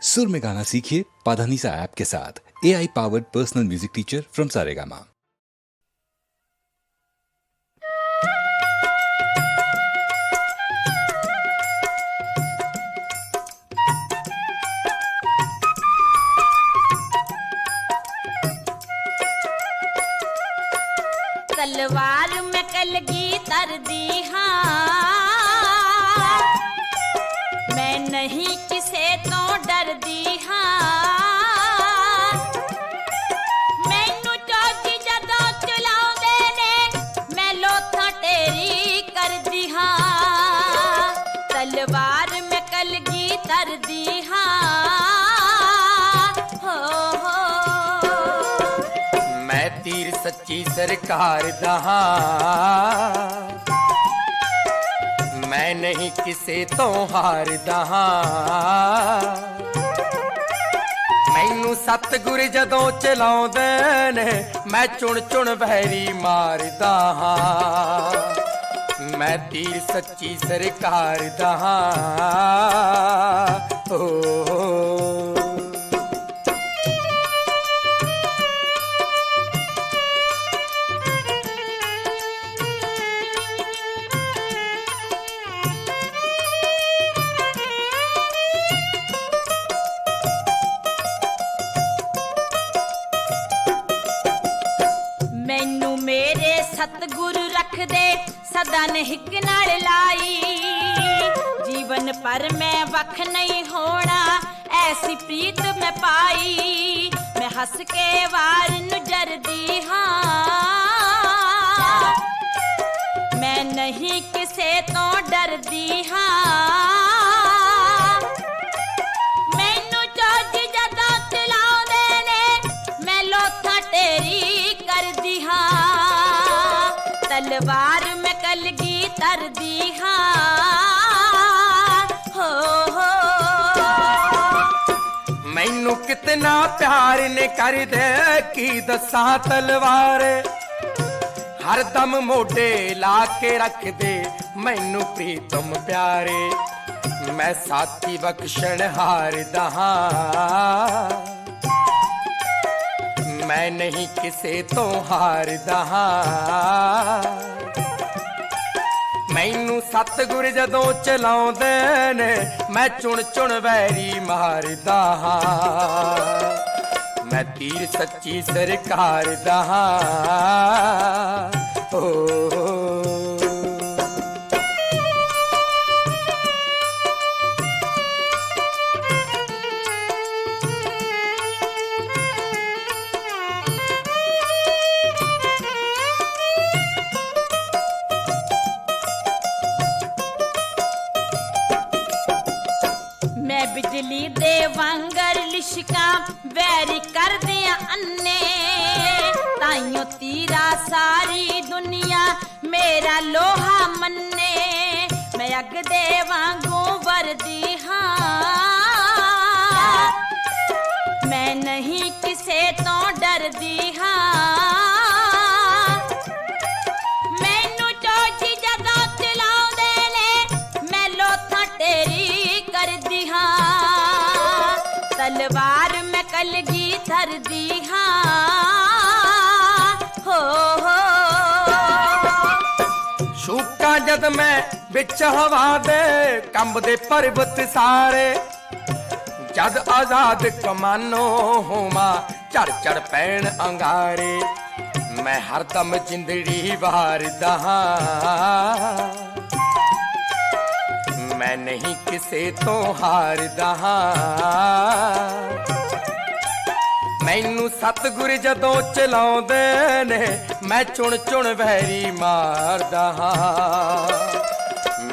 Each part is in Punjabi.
सुर में गाना सीखिए पाधानीसा ऐप के साथ। A I powered personal music teacher from Saregama तलवार में कल की तर दी हाँ। मैं नहीं ਸੱਚੀ ਸਰਕਾਰ ਦਾ ਹਾਂ। ਮੈਂ ਨਹੀਂ ਕਿਸੇ ਤੋਂ ਹਾਰਦਾ ਹਾਂ। ਮੈਨੂੰ ਸਤਿਗੁਰ ਜਦੋਂ ਚਲਾਉਂਦੇ ਨੇ, ਮੈਂ ਚੁਣ ਚੁਣ ਵੈਰੀ ਮਾਰਦਾ ਹਾਂ। ਮੈਂ ਤੀਰ ਸੱਚੀ ਸਰਕਾਰ ਦਾ ਹਾਂ। ਸਤਿਗੁਰ ਰੱਖਦੇ, ਸਦਾ ਨਹਿਕ ਨਾਲ ਲਾਈ। ਜੀਵਨ ਪਰ ਮੈਂ ਵਖ ਨਹੀਂ ਹੋਣਾ, ਐਸੀ ਪ੍ਰੀਤ ਮੈਂ ਪਾਈ। ਮੈਂ ਹੱਸ ਕੇ ਵਾਰ ਨੂੰ ਜਰਦੀ ਹਾਂ। ਮੈਂ ਨਹੀਂ ਕਿਸੇ ਤੋਂ ਡਰਦੀ ਹਾਂ। ਤਲਵਾਰ ਮੈਂ ਕਲਗੀ ਤਰਦੀ ਹਾਂ। ਹੋ ਹੋ। ਮੈਨੂੰ ਕਿਤਨਾ ਪਿਆਰ ਨੇ ਕਰਦੇ ਕੀ ਦੱਸਾਂ ਤਲਵਾਰ? ਹਰਦਮ ਮੋਢੇ ਲਾ ਕੇ ਰੱਖਦੇ ਮੈਨੂੰ ਪ੍ਰੀਤਮ ਪਿਆਰੇ। ਮੈਂ ਸਾਥੀ ਬਖਸ਼ਣ ਹਾਰਦਾ ਹਾਂ। ਮੈਂ ਨਹੀਂ ਕਿਸੇ ਤੋਂ ਹਾਰਦਾ ਹਾਂ ਮੈਨੂੰ ਸਤਿਗੁਰ ਜਦੋਂ ਚਲਾਉਂਦੇ ਨੇ, ਮੈਂ ਚੁਣ ਚੁਣ ਵੈਰੀ ਮਾਰਦਾ ਹਾਂ ਮੈਂ ਤੀਰ ਸੱਚੀ ਸਰਕਾਰ ਦਾ ਹਾਂ ਬਿਜਲੀ ਦੇ ਵਾਂਗਰ ਲਿਸ਼ਕਾਂ ਵੈਰੀ ਕਰਦਿਆਂ ਅੰਨੇ। ਤਾਈਓ ਤੀਰਾ ਸਾਰੀ ਦੁਨੀਆ ਮੇਰਾ ਲੋਹਾ ਮੰਨੇ। ਮੈਂ ਅੱਗ ਦੇ ਵਾਂਗੂ ਵਰਦੀ ਹਾਂ। ਮੈਂ ਨਹੀਂ ਕਿਸੇ ਤੋਂ ਡਰਦੀ। ਤਲਵਾਰ ਮੈਂ ਕਲਗੀ ਧਰਦੀ ਹਾਂ। ਹੋ ਹੋ। ਸ਼ੂਕਾਂ ਜਦ ਮੈਂ ਵਿੱਚ ਹਵਾ ਦੇ ਕੰਬਦੇ ਪਰਬਤ ਸਾਰੇ, ਜਦ ਆਜ਼ਾਦ ਕਮਾਨੋ ਹੋਵਾਂ, ਝੜ ਝੜ ਪੈਣ ਅੰਗਾਰੇ, ਮੈਂ ਹਰਦਮ ਜਿੰਦੜੀ ਵਾਰਦਾ ਹਾਂ। ਨਹੀਂ ਕਿਸੇ ਤੋਂ ਹਾਰਦਾ ਹਾਂ ਮੈਨੂੰ ਸਤਿਗੁਰ ਜਦੋਂ ਚਲਾਉਂਦੇ ਨੇ ਮੈਂ ਚੁਣ ਚੁਣ ਵੈਰੀ ਮਾਰਦਾ ਹਾਂ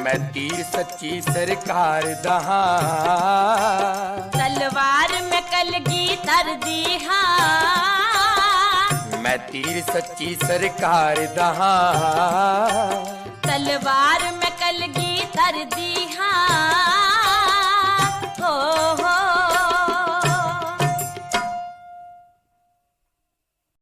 ਮੈਂ ਤੀਰ ਸੱਚੀ ਸਰਕਾਰ ਦਾ ਹਾਂ ਤਲਵਾਰ ਮੈਂ ਕਲਗੀ ਧਰਦੀ ਹਾਂ। ਮੈਂ ਤੀਰ ਸੱਚੀ ਸਰਕਾਰ ਦਾ ਹਾਂ ਤਲਵਾਰ ਮੈਂ ਕਲਗੀ ਧਰਦੀ